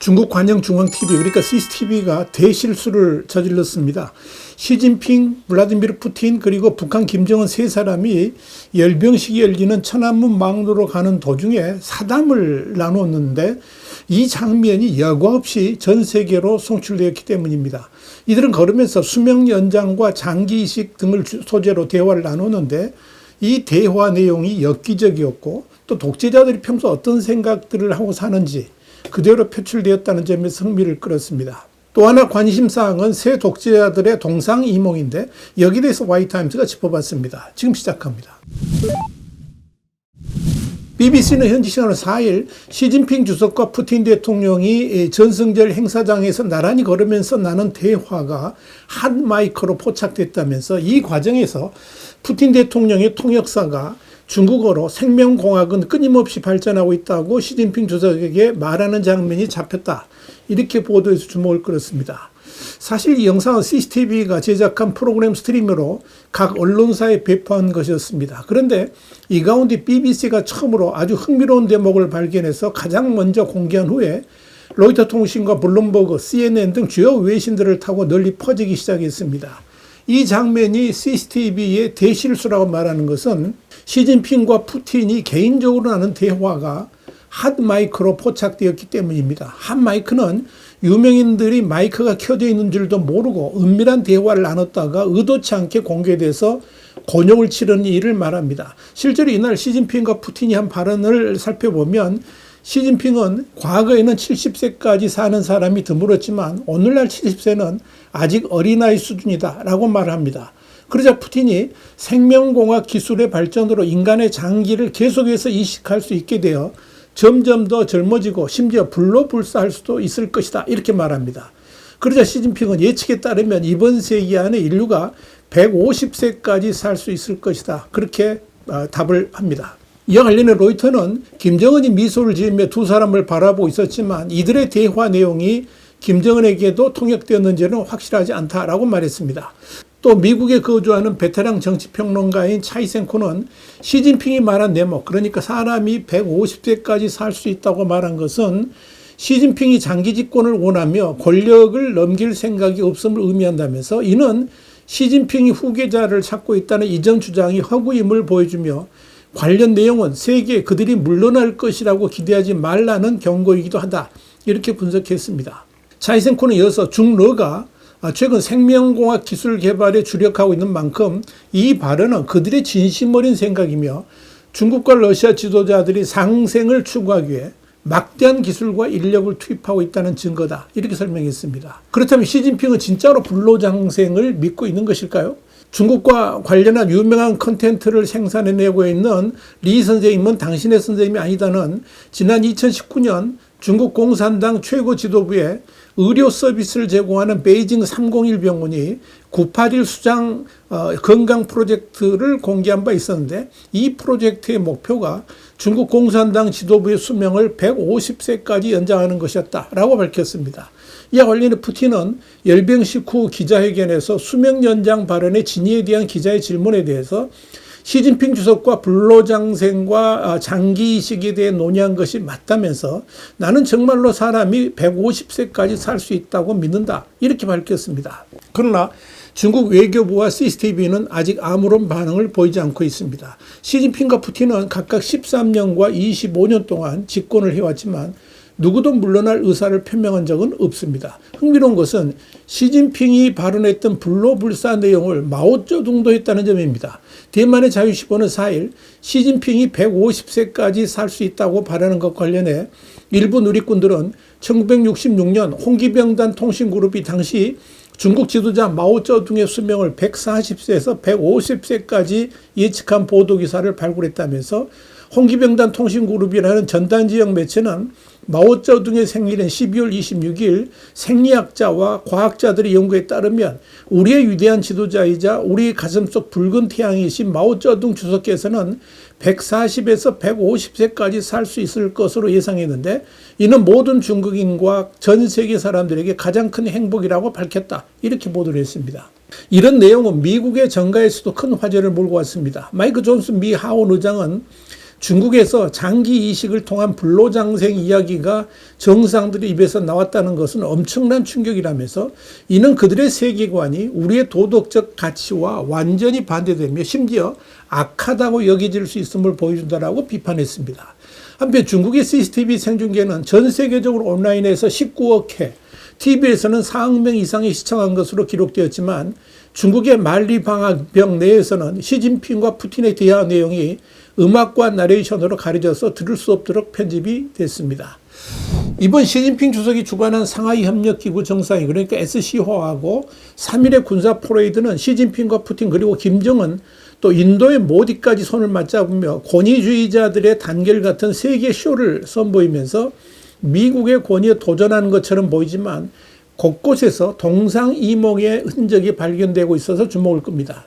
중국 관영 중앙 TV 그러니까 CCTV가 대실수를 저질렀습니다. 시진핑, 블라디미르 푸틴 그리고 북한 김정은 세 사람이 열병식이 열리는 천안문 망로로 가는 도중에 사담을 나눴는데 이 장면이 여과 없이 전 세계로 송출되었기 때문입니다. 이들은 걸으면서 수명 연장과 장기 이식 등을 소재로 대화를 나누는데 이 대화 내용이 엽기적이었고 또 독재자들이 평소 어떤 생각들을 하고 사는지 그대로 표출되었다는 점에서 흥미를 끌었습니다. 또 하나 관심사항은 새 독재자들의 동상이몽인데 여기에 대해서 와이타임스가 짚어봤습니다. 지금 시작합니다. BBC는 현지 시간으로 4일 시진핑 주석과 푸틴 대통령이 전승절 행사장에서 나란히 걸으면서 나눈 대화가 한 마이크로 포착됐다면서 이 과정에서 푸틴 대통령의 통역사가 중국어로 생명공학은 끊임없이 발전하고 있다고 시진핑 주석에게 말하는 장면이 잡혔다. 이렇게 보도해서 주목을 끌었습니다. 사실 이 영상은 CCTV가 제작한 프로그램 스트리머로 각 언론사에 배포한 것이었습니다. 그런데 이 가운데 BBC가 처음으로 아주 흥미로운 대목을 발견해서 가장 먼저 공개한 후에 로이터 통신과 블룸버그, CNN 등 주요 외신들을 타고 널리 퍼지기 시작했습니다. 이 장면이 CCTV의 대실수라고 말하는 것은 시진핑과 푸틴이 개인적으로 하는 대화가 핫 마이크로 포착되었기 때문입니다. 핫 마이크는 유명인들이 마이크가 켜져 있는 줄도 모르고 은밀한 대화를 나눴다가 의도치 않게 공개돼서 곤욕을 치르는 일을 말합니다. 실제로 이날 시진핑과 푸틴이 한 발언을 살펴보면 시진핑은 과거에는 70세까지 사는 사람이 드물었지만 오늘날 70세는 아직 어린아이 수준이다 라고 말합니다. 그러자 푸틴이 생명공학 기술의 발전으로 인간의 장기를 계속해서 이식할 수 있게 되어 점점 더 젊어지고 심지어 불로불사할 수도 있을 것이다. 이렇게 말합니다. 그러자 시진핑은 예측에 따르면 이번 세기 안에 인류가 150세까지 살 수 있을 것이다. 그렇게 어, 답을 합니다. 이와 관련해 로이터는 김정은이 미소를 지으며 두 사람을 바라보고 있었지만 이들의 대화 내용이 김정은에게도 통역되었는지는 확실하지 않다라고 말했습니다. 또 미국에 거주하는 베테랑 정치평론가인 차이센코는 시진핑이 말한 내목, 그러니까 사람이 150세까지 살 수 있다고 말한 것은 시진핑이 장기 집권을 원하며 권력을 넘길 생각이 없음을 의미한다면서 이는 시진핑이 후계자를 찾고 있다는 이전 주장이 허구임을 보여주며 관련 내용은 세계 그들이 물러날 것이라고 기대하지 말라는 경고이기도 하다. 이렇게 분석했습니다. 차이센코는 이어서 중러가 아, 최근 생명공학 기술 개발에 주력하고 있는 만큼 이 발언은 그들의 진심 어린 생각이며 중국과 러시아 지도자들이 상생을 추구하기 위해 막대한 기술과 인력을 투입하고 있다는 증거다. 이렇게 설명했습니다. 그렇다면 시진핑은 진짜로 불로장생을 믿고 있는 것일까요? 중국과 관련한 유명한 컨텐츠를 생산해내고 있는 리 선생님은 당신의 선생님이 아니다는 지난 2019년 중국 공산당 최고 지도부에 의료 서비스를 제공하는 베이징 301 병원이 981 수장 어, 건강 프로젝트를 공개한 바 있었는데 이 프로젝트의 목표가 중국 공산당 지도부의 수명을 150세까지 연장하는 것이었다라고 밝혔습니다. 이와 관련해 푸틴은 열병식 후 기자회견에서 수명 연장 발언의 진위에 대한 기자의 질문에 대해서 시진핑 주석과 불로장생과 아, 장기 이식에 대해 논의한 것이 맞다면서 나는 정말로 사람이 150세까지 살 수 있다고 믿는다. 이렇게 밝혔습니다. 그러나 중국 외교부와 CCTV는 아직 아무런 반응을 보이지 않고 있습니다. 시진핑과 푸틴은 각각 13년과 25년 동안 집권을 해왔지만 누구도 물러날 의사를 표명한 적은 없습니다. 흥미로운 것은 시진핑이 발언했던 불로불사 내용을 마오쩌둥도 했다는 점입니다. 대만의 자유시보는 4일 시진핑이 150세까지 살 수 있다고 발언한 것 관련해 일부 누리꾼들은 1966년 홍기병단 통신그룹이 당시 중국 지도자 마오쩌둥의 수명을 140세에서 150세까지 예측한 보도기사를 발굴했다면서 홍기병단 통신그룹이라는 전단 지역 매체는 마오쩌둥의 생일은 12월 26일 생리학자와 과학자들의 연구에 따르면 우리의 위대한 지도자이자 우리 가슴속 붉은 태양이신 마오쩌둥 주석께서는 140에서 150세까지 살 수 있을 것으로 예상했는데 이는 모든 중국인과 전 세계 사람들에게 가장 큰 행복이라고 밝혔다. 이렇게 보도를 했습니다. 이런 내용은 미국의 정가에서도 큰 화제를 몰고 왔습니다. 마이크 존슨 미 하원 의장은 중국에서 장기 이식을 통한 불로장생 이야기가 정상들의 입에서 나왔다는 것은 엄청난 충격이라면서 이는 그들의 세계관이 우리의 도덕적 가치와 완전히 반대되며 심지어 악하다고 여겨질 수 있음을 보여준다라고 비판했습니다. 한편 중국의 CCTV 생중계는 전 세계적으로 온라인에서 19억 회, TV에서는 4억 명 이상이 시청한 것으로 기록되었지만 중국의 만리 방학병 내에서는 시진핑과 푸틴의 대화 내용이 음악과 나레이션으로 가려져서 들을 수 없도록 편집이 됐습니다. 이번 시진핑 주석이 주관한 상하이 협력 기구 정상이 그러니까 SCO하고 3일의 군사 포레이드는 시진핑과 푸틴 그리고 김정은 또 인도의 모디까지 손을 맞잡으며 권위주의자들의 단결 같은 세계 쇼를 선보이면서 미국의 권위에 도전하는 것처럼 보이지만 곳곳에서 동상이몽의 흔적이 발견되고 있어서 주목을 끕니다.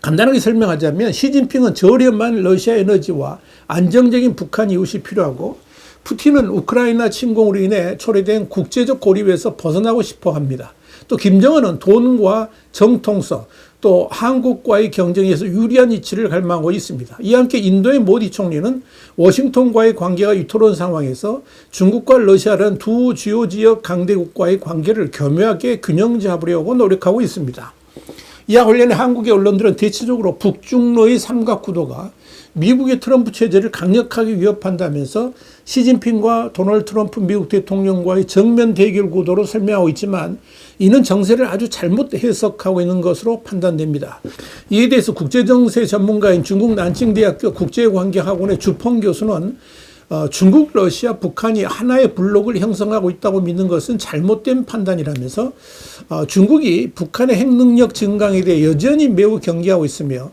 간단하게 설명하자면 시진핑은 저렴한 러시아 에너지와 안정적인 북한 이웃이 필요하고 푸틴은 우크라이나 침공으로 인해 초래된 국제적 고립에서 벗어나고 싶어 합니다. 또 김정은은 돈과 정통성, 또 한국과의 경쟁에서 유리한 위치를 갈망하고 있습니다. 이와 함께 인도의 모디 총리는 워싱턴과의 관계가 위태로운 상황에서 중국과 러시아라는 두 주요 지역 강대국과의 관계를 교묘하게 균형 잡으려고 노력하고 있습니다. 이와 관련해 한국의 언론들은 대체적으로 북중로의 삼각구도가 미국의 트럼프 체제를 강력하게 위협한다면서 시진핑과 도널드 트럼프 미국 대통령과의 정면 대결 구도로 설명하고 있지만 이는 정세를 아주 잘못 해석하고 있는 것으로 판단됩니다. 이에 대해서 국제정세 전문가인 중국 난칭대학교 국제관계학원의 주펑 교수는 어, 중국, 러시아, 북한이 하나의 블록을 형성하고 있다고 믿는 것은 잘못된 판단이라면서 어, 중국이 북한의 핵능력 증강에 대해 여전히 매우 경계하고 있으며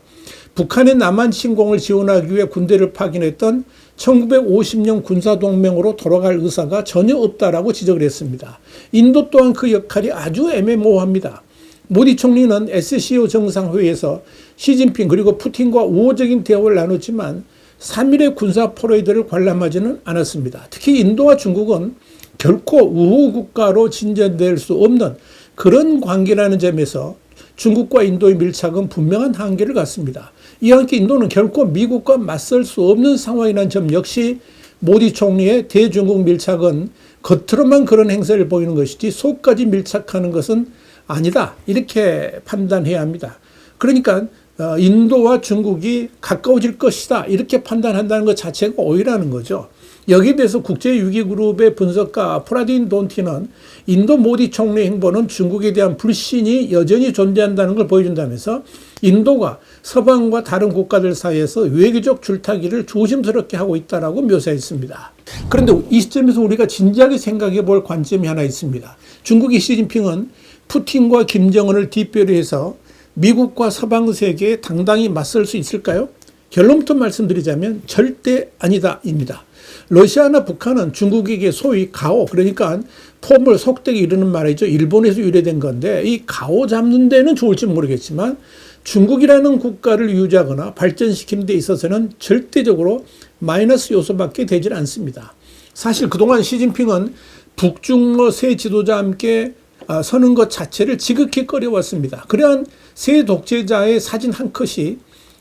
북한의 남한 침공을 지원하기 위해 군대를 파견했던 1950년 군사동맹으로 돌아갈 의사가 전혀 없다라고 지적을 했습니다. 인도 또한 그 역할이 아주 애매모호합니다. 모디 총리는 SCO 정상회의에서 시진핑 그리고 푸틴과 우호적인 대화를 나눴지만 3일의 군사 포레이드를 관람하지는 않았습니다. 특히 인도와 중국은 결코 우호 국가로 진전될 수 없는 그런 관계라는 점에서 중국과 인도의 밀착은 분명한 한계를 갖습니다. 이와 함께 인도는 결코 미국과 맞설 수 없는 상황이라는 점 역시 모디 총리의 대중국 밀착은 겉으로만 그런 행세를 보이는 것이지 속까지 밀착하는 것은 아니다. 이렇게 판단해야 합니다. 그러니까 어, 인도와 중국이 가까워질 것이다. 이렇게 판단한다는 것 자체가 오해라는 거죠. 여기에 대해서 국제유기그룹의 분석가 프라딘 돈티는 인도 모디 총리 행보는 중국에 대한 불신이 여전히 존재한다는 걸 보여준다면서 인도가 서방과 다른 국가들 사이에서 외교적 줄타기를 조심스럽게 하고 있다라고 묘사했습니다. 그런데 이 시점에서 우리가 진지하게 생각해 볼 관점이 하나 있습니다. 중국의 시진핑은 푸틴과 김정은을 뒷배로 해서 미국과 서방 세계에 당당히 맞설 수 있을까요? 결론부터 말씀드리자면 절대 아니다입니다. 러시아나 북한은 중국에게 소위 가오 그러니까 폼을 속되게 이르는 말이죠. 일본에서 유래된 건데 이 가오 잡는 데는 좋을지 모르겠지만 중국이라는 국가를 유지하거나 발전시키는 데 있어서는 절대적으로 마이너스 요소밖에 되질 않습니다. 사실 그동안 시진핑은 북중러 세 지도자와 함께 아, 서는 것 자체를 지극히 꺼려왔습니다. 그러한 세 독재자의 사진 한 컷이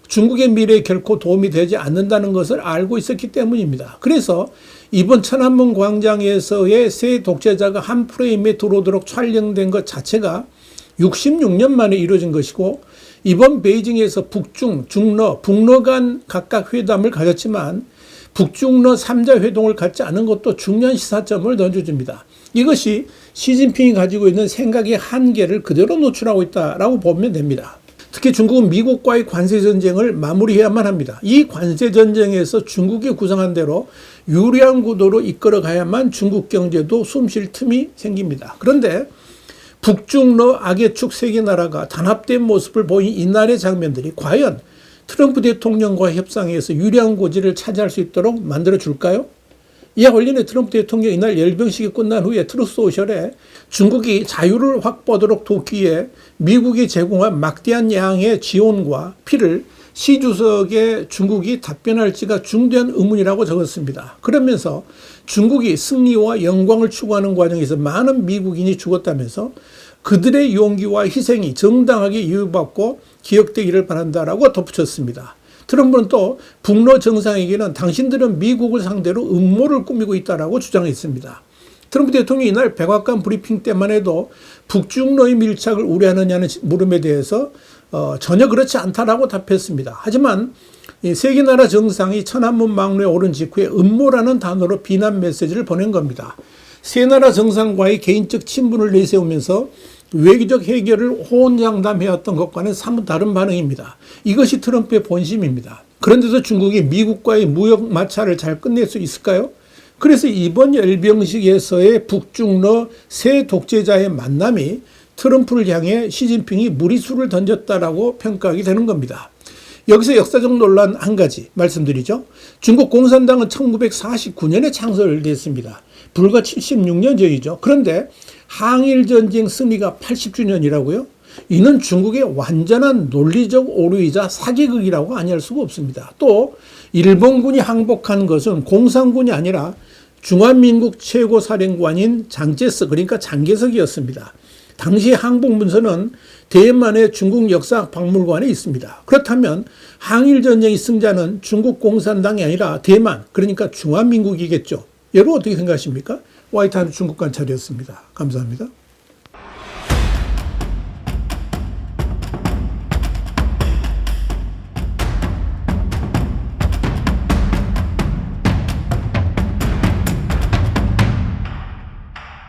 중국의 미래에 결코 도움이 되지 않는다는 것을 알고 있었기 때문입니다. 그래서 이번 천안문 광장에서의 세 독재자가 한 프레임에 들어오도록 촬영된 것 자체가 66년 만에 이루어진 것이고 이번 베이징에서 북중, 중러, 북러 간 각각 회담을 가졌지만 북중러 3자 회동을 갖지 않은 것도 중요한 시사점을 던져줍니다. 이것이 시진핑이 가지고 있는 생각의 한계를 그대로 노출하고 있다라고 보면 됩니다. 특히 중국은 미국과의 관세 전쟁을 마무리해야만 합니다. 이 관세 전쟁에서 중국이 구상한 대로 유리한 구도로 이끌어 가야만 중국 경제도 숨 쉴 틈이 생깁니다. 그런데 북중러 악의 축세개 나라가 단합된 모습을 보인 이날의 장면들이 과연 트럼프 대통령과 협상에서 유리한 고지를 차지할 수 있도록 만들어 줄까요? 이와 관련해 트럼프 대통령이 이날 열병식이 끝난 후에 트루스 소셜에 중국이 자유를 확보하도록 돕기에 미국이 제공한 막대한 양의 지원과 피를 시 주석에 중국이 답변할지가 중대한 의문이라고 적었습니다. 그러면서 중국이 승리와 영광을 추구하는 과정에서 많은 미국인이 죽었다면서 그들의 용기와 희생이 정당하게 이유받고 기억되기를 바란다라고 덧붙였습니다. 트럼프는 또 북러 정상에게는 당신들은 미국을 상대로 음모를 꾸미고 있다라고 주장했습니다. 트럼프 대통령이 이날 백악관 브리핑 때만 해도 북중러의 밀착을 우려하느냐는 물음에 대해서 어, 전혀 그렇지 않다라고 답했습니다. 하지만 이 세계 나라 정상이 천안문 막로에 오른 직후에 음모라는 단어로 비난 메시지를 보낸 겁니다. 세 나라 정상과의 개인적 친분을 내세우면서 외교적 해결을 호언장담해왔던 것과는 사뭇 다른 반응입니다. 이것이 트럼프의 본심입니다. 그런데도 중국이 미국과의 무역 마찰을 잘 끝낼 수 있을까요? 그래서 이번 열병식에서의 북중러 새 독재자의 만남이 트럼프를 향해 시진핑이 무리수를 던졌다라고 평가하게 되는 겁니다. 여기서 역사적 논란 한 가지 말씀드리죠. 중국 공산당은 1949년에 창설됐습니다. 불과 76년 전이죠. 그런데 항일 전쟁 승리가 80주년이라고요? 이는 중국의 완전한 논리적 오류이자 사기극이라고 아니할 수가 없습니다. 또 일본군이 항복한 것은 공산군이 아니라 중화민국 최고사령관인 장제스 그러니까 장개석이었습니다. 당시 항복 문서는 대만의 중국 역사 박물관에 있습니다. 그렇다면 항일 전쟁의 승자는 중국 공산당이 아니라 대만 그러니까 중화민국이겠죠. 여러분 어떻게 생각하십니까? 화이트한 중국 관찰이었습니다. 감사합니다.